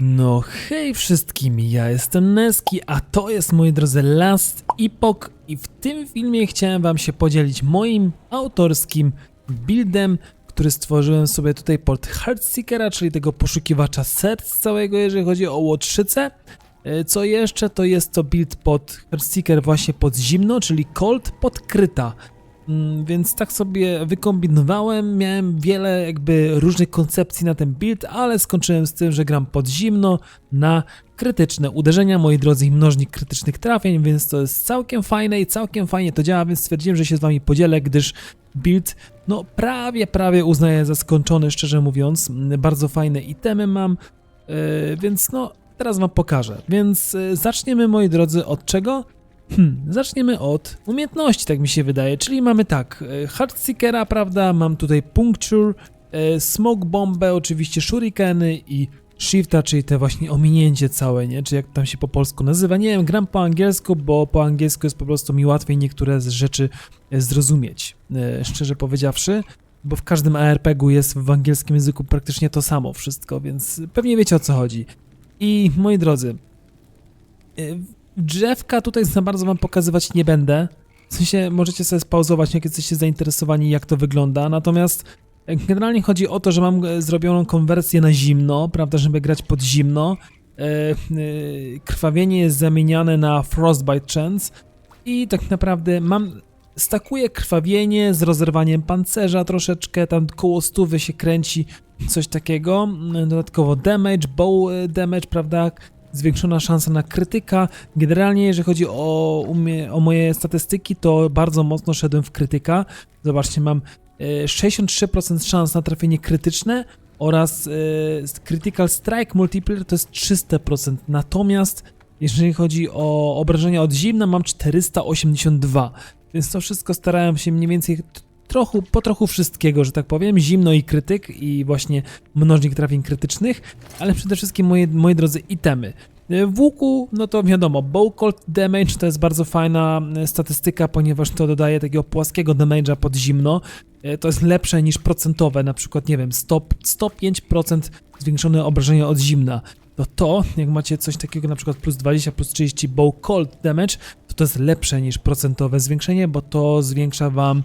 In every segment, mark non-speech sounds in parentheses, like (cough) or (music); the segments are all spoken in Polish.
No hej wszystkim, ja jestem Neski, a to jest moi drodzy Last Epoch i w tym filmie chciałem wam się podzielić moim autorskim buildem, który stworzyłem sobie tutaj pod Heartseekera, czyli tego poszukiwacza serc całego, jeżeli chodzi o łotrzycę. E, Co jeszcze, to jest to build pod Heartseeker właśnie pod zimno, czyli cold podkryta. Mm, Więc tak sobie wykombinowałem, miałem wiele jakby różnych koncepcji na ten build, ale skończyłem z tym, że gram pod zimno na krytyczne uderzenia, moi drodzy, i mnożnik krytycznych trafień, więc to jest całkiem fajne i całkiem fajnie to działa, więc stwierdziłem, że się z wami podzielę, gdyż build, no prawie, prawie uznaję za skończony, szczerze mówiąc. Mm, Bardzo fajne itemy mam, yy, więc no teraz wam pokażę. Więc yy, zaczniemy, moi drodzy, od czego? Hmm, zaczniemy od umiejętności, tak mi się wydaje. Czyli mamy tak, e, Heartseekera, prawda? Mam tutaj Puncture, e, Smoke Bombę, oczywiście Shurikeny i Shifta, czyli te właśnie ominięcie całe, nie? Czy jak tam się po polsku nazywa. Nie wiem, gram po angielsku, bo po angielsku jest po prostu mi łatwiej niektóre z rzeczy e, zrozumieć, szczerze powiedziawszy. Bo w każdym ARPG-u jest w angielskim języku praktycznie to samo wszystko, więc pewnie wiecie o co chodzi. I moi drodzy, Drzewka tutaj za bardzo wam pokazywać nie będę. W sensie możecie sobie spauzować, jak jesteście zainteresowani, jak to wygląda. Natomiast e, generalnie chodzi o to, że mam e, zrobioną konwersję na zimno, prawda, żeby grać pod zimno. E, krwawienie jest zamieniane na Frostbite Chance i tak naprawdę mam stakuję krwawienie z rozerwaniem pancerza troszeczkę, tam koło stówy się kręci, coś takiego. Dodatkowo damage, bow damage, prawda, zwiększona szansa na krytyka. Generalnie, jeżeli chodzi o, umie, o moje statystyki, to bardzo mocno szedłem w krytyka. Zobaczcie, mam e, 63% szans na trafienie krytyczne oraz e, Critical Strike Multiplier to jest 300%. Natomiast jeżeli chodzi o obrażenia od zimna, mam 482. Więc to wszystko starałem się mniej więcej trochu, po trochu wszystkiego, że tak powiem. Zimno i krytyk i właśnie mnożnik trafień krytycznych, ale przede wszystkim moje, moi drodzy itemy. E, W łuku, no to wiadomo, bow cold damage to jest bardzo fajna e, statystyka, ponieważ to dodaje takiego płaskiego damage'a pod zimno. E, To jest lepsze niż procentowe, na przykład, nie wiem, 100, 105% zwiększone obrażenia od zimna. To to, jak macie coś takiego na przykład plus 20, plus 30 bow cold damage, to to jest lepsze niż procentowe zwiększenie, bo to zwiększa wam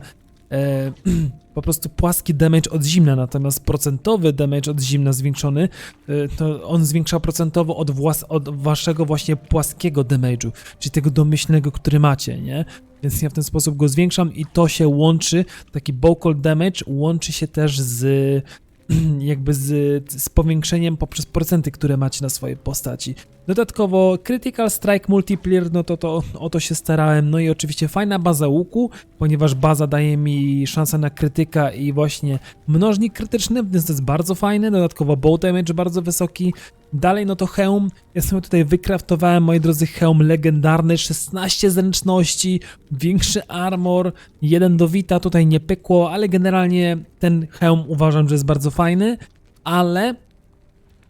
e, (clears throat) po prostu płaski damage od zimna, natomiast procentowy damage od zimna zwiększony, e, to on zwiększa procentowo od, włas, od waszego właśnie płaskiego damage'u, czyli tego domyślnego, który macie, nie? Więc ja w ten sposób go zwiększam i to się łączy, taki cold damage łączy się też z (clears throat) jakby z, z powiększeniem poprzez procenty, które macie na swojej postaci. Dodatkowo Critical Strike Multiplier, no to, to o to się starałem. No i oczywiście fajna baza łuku, ponieważ baza daje mi szansę na krytyka i właśnie mnożnik krytyczny, więc to jest bardzo fajne. Dodatkowo bow damage bardzo wysoki. Dalej no to hełm. Ja sobie tutaj wykraftowałem, moi drodzy, hełm legendarny, 16 zręczności, większy armor, jeden do wita, tutaj nie pykło, ale generalnie ten hełm uważam, że jest bardzo fajny, ale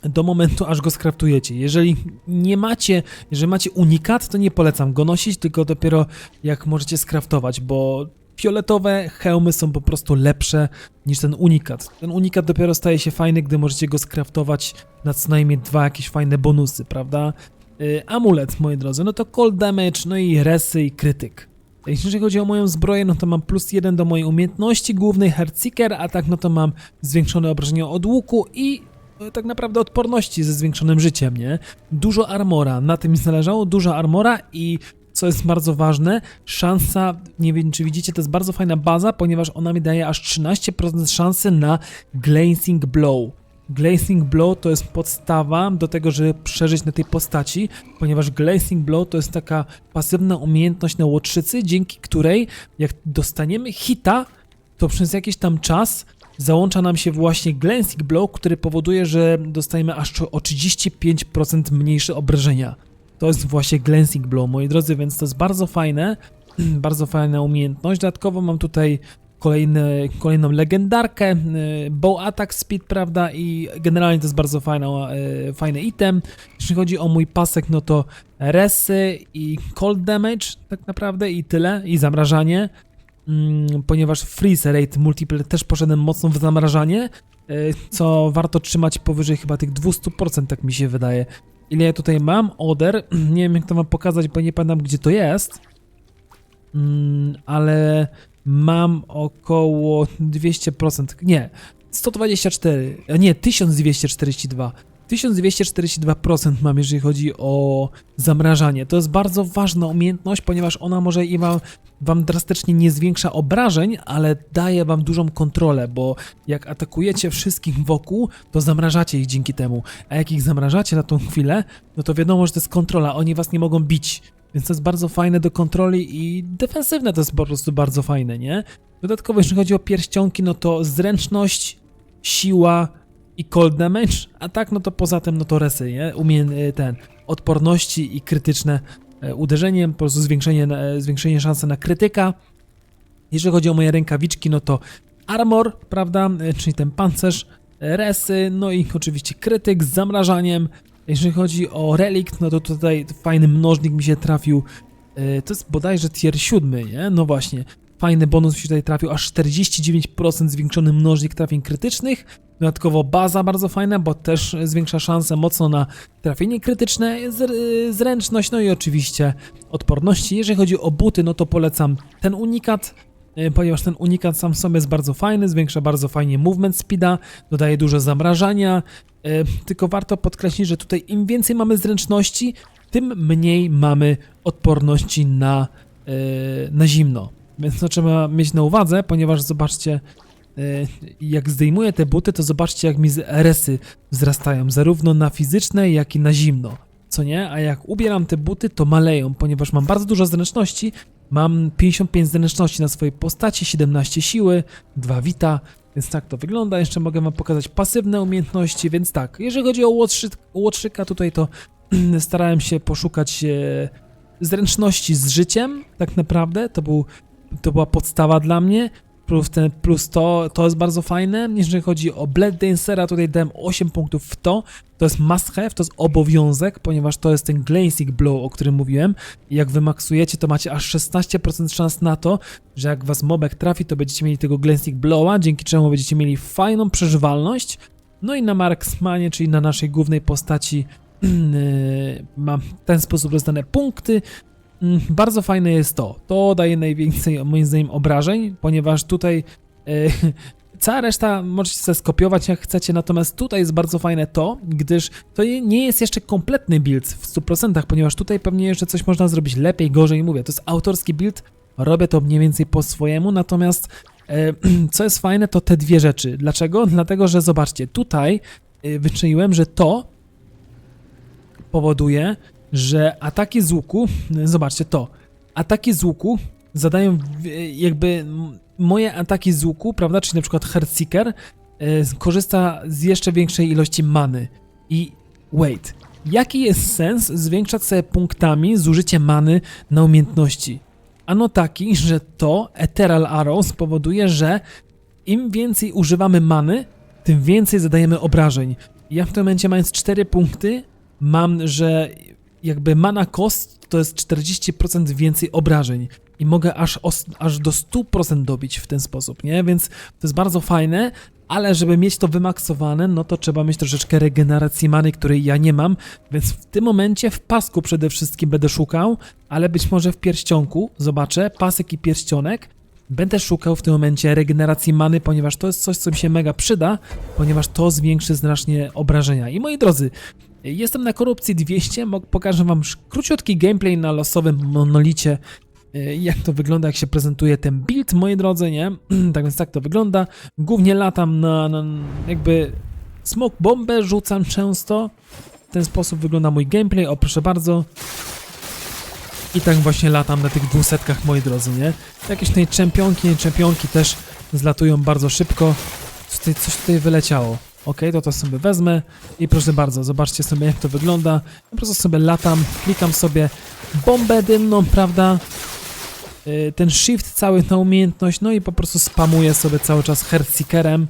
do momentu, aż go skraftujecie. Jeżeli nie macie, jeżeli macie unikat, to nie polecam go nosić, tylko dopiero jak możecie skraftować, bo fioletowe hełmy są po prostu lepsze niż ten unikat. Ten unikat dopiero staje się fajny, gdy możecie go skraftować na co najmniej dwa jakieś fajne bonusy, prawda? Yy, amulet, moi drodzy, no to cold damage, no i resy i krytyk. Jeśli chodzi o moją zbroję, no to mam plus jeden do mojej umiejętności głównej Heartseeker, a tak no to mam zwiększone obrażenia od łuku i e, tak naprawdę odporności ze zwiększonym życiem, nie? Dużo armora, na tym mi zależało, dużo armora i co jest bardzo ważne, szansa, nie wiem czy widzicie, to jest bardzo fajna baza, ponieważ ona mi daje aż 13% szansy na Glazing Blow. Glazing Blow to jest podstawa do tego, żeby przeżyć na tej postaci, ponieważ Glazing Blow to jest taka pasywna umiejętność na łotrzycy, dzięki której jak dostaniemy hita, to przez jakiś tam czas załącza nam się właśnie Glancing Blow, który powoduje, że dostajemy aż o 35% mniejsze obrażenia. To jest właśnie Glancing Blow, moi drodzy, więc to jest bardzo fajne, (clears throat) bardzo fajna umiejętność. Dodatkowo mam tutaj kolejny, kolejną legendarkę, y, Bow Attack Speed, prawda, i generalnie to jest bardzo fajna, y, fajny item. Jeśli chodzi o mój pasek, no to resy i cold damage tak naprawdę i tyle, i zamrażanie, mm, ponieważ freeze rate multiple też poszedłem mocno w zamrażanie, y, co warto trzymać powyżej chyba tych 200%, tak mi się wydaje. Ile ja tutaj mam? Oder. (clears throat) Nie wiem, jak to wam pokazać, bo nie pamiętam, gdzie to jest. Mm, ale mam około 200%. Nie, 124. a Nie, 1242. 1242% mam, jeżeli chodzi o zamrażanie. To jest bardzo ważna umiejętność, ponieważ ona może i wam, wam drastycznie nie zwiększa obrażeń, ale daje wam dużą kontrolę, bo jak atakujecie wszystkich wokół, to zamrażacie ich dzięki temu. A jak ich zamrażacie na tą chwilę, no to wiadomo, że to jest kontrola, oni was nie mogą bić. Więc to jest bardzo fajne do kontroli i defensywne to jest po prostu bardzo fajne, nie? Dodatkowo, jeżeli chodzi o pierścionki, no to zręczność, siła i cold damage, a tak, no to poza tym, no to resy, nie? Umie ten, odporności i krytyczne e, uderzenie, po prostu zwiększenie, e, zwiększenie szansy na krytyka. Jeżeli chodzi o moje rękawiczki, no to armor, prawda, e, czyli ten pancerz, e, resy, no i oczywiście krytyk z zamrażaniem. Jeżeli chodzi o relikt, no to tutaj fajny mnożnik mi się trafił. E, To jest bodajże tier 7, nie? No właśnie. Fajny bonus mi się tutaj trafił, aż 49% zwiększony mnożnik trafień krytycznych. Dodatkowo baza bardzo fajna, bo też zwiększa szanse mocno na trafienie krytyczne, zręczność, no i oczywiście odporności. Jeżeli chodzi o buty, no to polecam ten unikat, e, ponieważ ten unikat sam w sobie jest bardzo fajny, zwiększa bardzo fajnie movement speeda, dodaje dużo zamrażania, e, tylko warto podkreślić, że tutaj im więcej mamy zręczności, tym mniej mamy odporności na, e, na zimno. Więc to trzeba mieć na uwadze, ponieważ zobaczcie, e, jak zdejmuję te buty, to zobaczcie jak mi z RS-y wzrastają, zarówno na fizyczne, jak i na zimno. Co nie? A jak ubieram te buty, to maleją, ponieważ mam bardzo dużo zręczności. Mam 55 zręczności na swojej postaci, 17 siły, 2 wita, więc tak to wygląda. Jeszcze mogę wam pokazać pasywne umiejętności, więc tak, jeżeli chodzi o łotrzyk, łotrzyka, tutaj to (clears throat) starałem się poszukać e, zręczności z życiem, tak naprawdę. To, był, to była podstawa dla mnie. Plus, ten, plus to, to jest bardzo fajne. Jeżeli chodzi o Blade Dancera, tutaj dałem 8 punktów w to. To jest must have, to jest obowiązek, ponieważ to jest ten Glancing Blow, o którym mówiłem. Jak wymaksujecie, to macie aż 16% szans na to, że jak was mobek trafi, to będziecie mieli tego Glancing Blowa, dzięki czemu będziecie mieli fajną przeżywalność. No i na Marksmanie, czyli na naszej głównej postaci, (clears throat) yy, mam w ten sposób rozdane punkty. Mm, Bardzo fajne jest to. To daje najwięcej, moim zdaniem, obrażeń, ponieważ tutaj e, (laughs) cała reszta możecie sobie skopiować jak chcecie, natomiast tutaj jest bardzo fajne to, gdyż to nie jest jeszcze kompletny build w 100%, ponieważ tutaj pewnie jeszcze coś można zrobić lepiej, gorzej, mówię, to jest autorski build, robię to mniej więcej po swojemu, natomiast e, (clears throat) co jest fajne, to te dwie rzeczy. Dlaczego? Dlatego, że zobaczcie, tutaj e, wyczaiłem, że to powoduje, że ataki z łuku, zobaczcie to, ataki z łuku zadają w- jakby moje ataki z łuku, prawda, czyli na przykład Heartseeker e, korzysta z jeszcze większej ilości many. I wait, jaki jest sens zwiększać sobie punktami zużycie many na umiejętności? Ano taki, że to Ethereal Arrow spowoduje, że im więcej używamy many, tym więcej zadajemy obrażeń. Ja w tym momencie mając 4 punkty, mam, że jakby mana cost to jest 40% więcej obrażeń i mogę aż, aż do 100% dobić w ten sposób, nie? Więc to jest bardzo fajne, ale żeby mieć to wymaksowane, no to trzeba mieć troszeczkę regeneracji many, której ja nie mam, więc w tym momencie w pasku przede wszystkim będę szukał, ale być może w pierścionku, zobaczę, pasek i pierścionek, Będę szukał w tym momencie regeneracji many, ponieważ to jest coś, co mi się mega przyda, ponieważ to zwiększy znacznie obrażenia. I moi drodzy, jestem na korupcji 200, mo- pokażę wam króciutki gameplay na losowym monolicie, y, jak to wygląda, jak się prezentuje ten build, moi drodzy, nie? (clears throat) tak więc tak to wygląda. Głównie latam na, na jakby smoke bombę, rzucam często. W ten sposób wygląda mój gameplay, o proszę bardzo. I tak właśnie latam na tych dwusetkach, moi drodzy, nie? Jakieś tutaj czempionki, czempionki też zlatują bardzo szybko. Coś tutaj, coś tutaj wyleciało. Ok, to to sobie wezmę i proszę bardzo, zobaczcie sobie jak to wygląda. Po prostu sobie latam, klikam sobie bombę dymną, prawda? Yy, Ten shift cały na umiejętność, no i po prostu spamuję sobie cały czas Heartseekerem.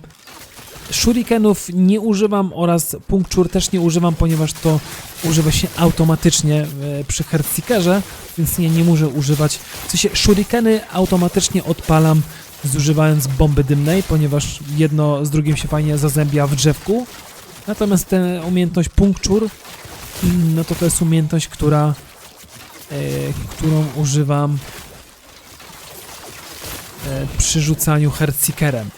Shurikenów nie używam oraz punkczur też nie używam, ponieważ to używa się automatycznie e, przy Heartseekerze, więc nie, nie muszę używać. W sensie shurikeny automatycznie odpalam zużywając bomby dymnej, ponieważ jedno z drugim się fajnie zazębia w drzewku. Natomiast tę umiejętność punkczur, no to to jest umiejętność, która, e, którą używam e, przy rzucaniu Heartseekerem.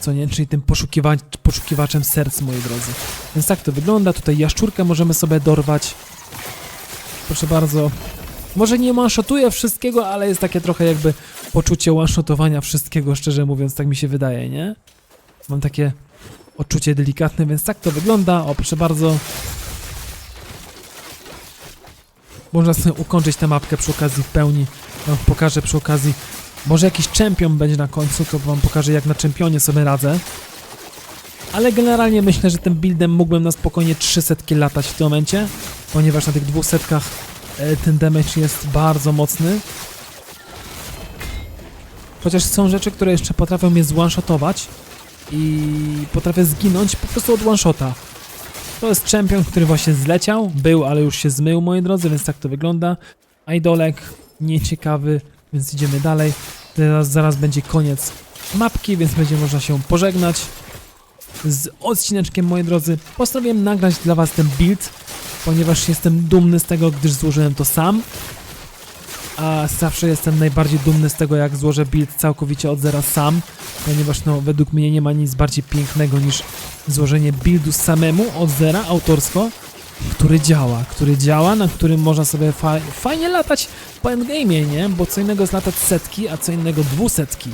Co nie, czyli tym poszukiwa poszukiwaczem serc, moi drodzy. Więc tak to wygląda. Tutaj jaszczurkę możemy sobie dorwać. Proszę bardzo. Może nie one-shotuję wszystkiego, ale jest takie trochę jakby poczucie one-shotowania wszystkiego, szczerze mówiąc, tak mi się wydaje, nie? Mam takie odczucie delikatne, więc tak to wygląda. O, proszę bardzo. Można sobie ukończyć tę mapkę przy okazji w pełni. Wam pokażę przy okazji. Może jakiś czempion będzie na końcu, to wam pokażę jak na czempionie sobie radzę. Ale generalnie myślę, że tym buildem mógłbym na spokojnie 300 latać w tym momencie, ponieważ na tych 200 e, ten damage jest bardzo mocny. Chociaż są rzeczy, które jeszcze potrafią mnie zwanshotować i potrafię zginąć po prostu od one-shota. To jest czempion, który właśnie zleciał, był, ale już się zmył, moi drodzy, więc tak to wygląda. Idolek, nieciekawy, więc idziemy dalej. Teraz zaraz będzie koniec mapki, więc będzie można się pożegnać z odcineczkiem, moi drodzy. Postanowiłem nagrać dla was ten build, ponieważ jestem dumny z tego, gdyż złożyłem to sam. A zawsze jestem najbardziej dumny z tego, jak złożę build całkowicie od zera sam, ponieważ no, według mnie nie ma nic bardziej pięknego niż złożenie buildu samemu od zera, autorsko, który działa, który działa, na którym można sobie fa fajnie latać po endgame'ie, nie? Bo co innego jest latać setki, a co innego dwusetki.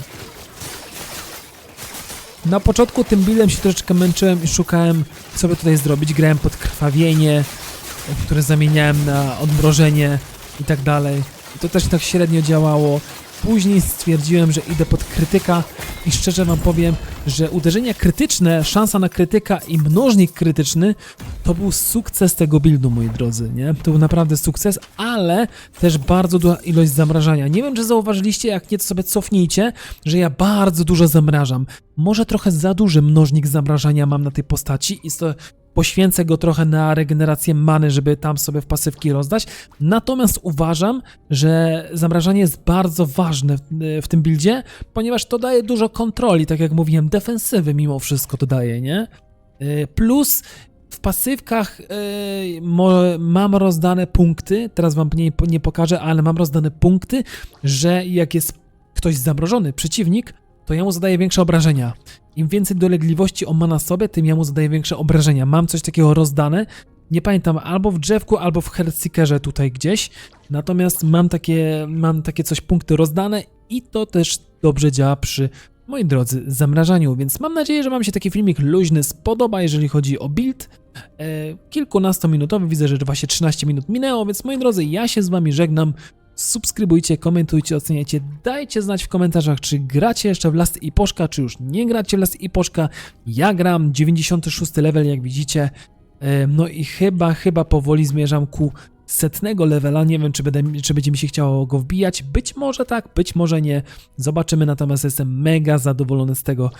Na początku tym buildem się troszeczkę męczyłem i szukałem, co by tutaj zrobić. Grałem pod krwawienie, które zamieniałem na odmrożenie i tak dalej. To też tak średnio działało. Później stwierdziłem, że idę pod krytyka i szczerze wam powiem, że uderzenia krytyczne, szansa na krytyka i mnożnik krytyczny to był sukces tego buildu, moi drodzy, nie? To był naprawdę sukces, ale też bardzo duża ilość zamrażania. Nie wiem, czy zauważyliście, jak nie, to sobie cofnijcie, że ja bardzo dużo zamrażam. Może trochę za duży mnożnik zamrażania mam na tej postaci i to poświęcę go trochę na regenerację many, żeby tam sobie w pasywki rozdać. Natomiast uważam, że zamrażanie jest bardzo ważne w, w tym buildzie, ponieważ to daje dużo kontroli, tak jak mówiłem, defensywy mimo wszystko to daje, nie? Yy, Plus w pasywkach yy, mam rozdane punkty, teraz wam nie, nie pokażę, ale mam rozdane punkty, że jak jest ktoś zamrożony, przeciwnik, to ja mu zadaję większe obrażenia. Im więcej dolegliwości on ma na sobie, tym ja mu zadaję większe obrażenia. Mam coś takiego rozdane. Nie pamiętam, albo w drzewku, albo w Heartseekerze tutaj gdzieś. Natomiast mam takie, mam takie coś punkty rozdane i to też dobrze działa przy, moi drodzy, zamrażaniu. Więc mam nadzieję, że wam się taki filmik luźny spodoba, jeżeli chodzi o build. E, kilkunastominutowy, widzę, że właśnie 13 minut minęło, więc moi drodzy, ja się z wami żegnam. Subskrybujcie, komentujcie, oceniajcie, dajcie znać w komentarzach, czy gracie jeszcze w Last i Poszka, czy już nie gracie w Last i Poszka. Ja gram 96 level, jak widzicie. No i chyba, chyba powoli zmierzam ku setnego levela. Nie wiem, czy, będę, czy będzie mi się chciało go wbijać. Być może tak, być może nie. Zobaczymy, natomiast jestem mega zadowolony z tego,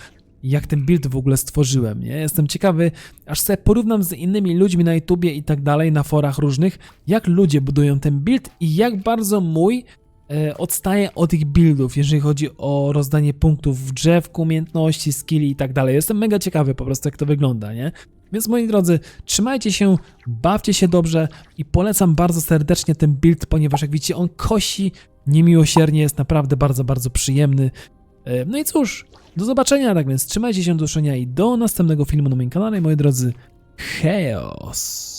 jak ten build w ogóle stworzyłem, nie? Jestem ciekawy, aż sobie porównam z innymi ludźmi na YouTubie i tak dalej, na forach różnych, jak ludzie budują ten build i jak bardzo mój e, odstaje od ich buildów, jeżeli chodzi o rozdanie punktów w drzewku, umiejętności, skilli i tak dalej. Jestem mega ciekawy po prostu, jak to wygląda, nie? Więc moi drodzy, trzymajcie się, bawcie się dobrze i polecam bardzo serdecznie ten build, ponieważ jak widzicie, on kosi niemiłosiernie, jest naprawdę bardzo, bardzo przyjemny. E, No i cóż, do zobaczenia, tak więc trzymajcie się do usłyszenia i do następnego filmu na moim kanale, moi drodzy. Chaos!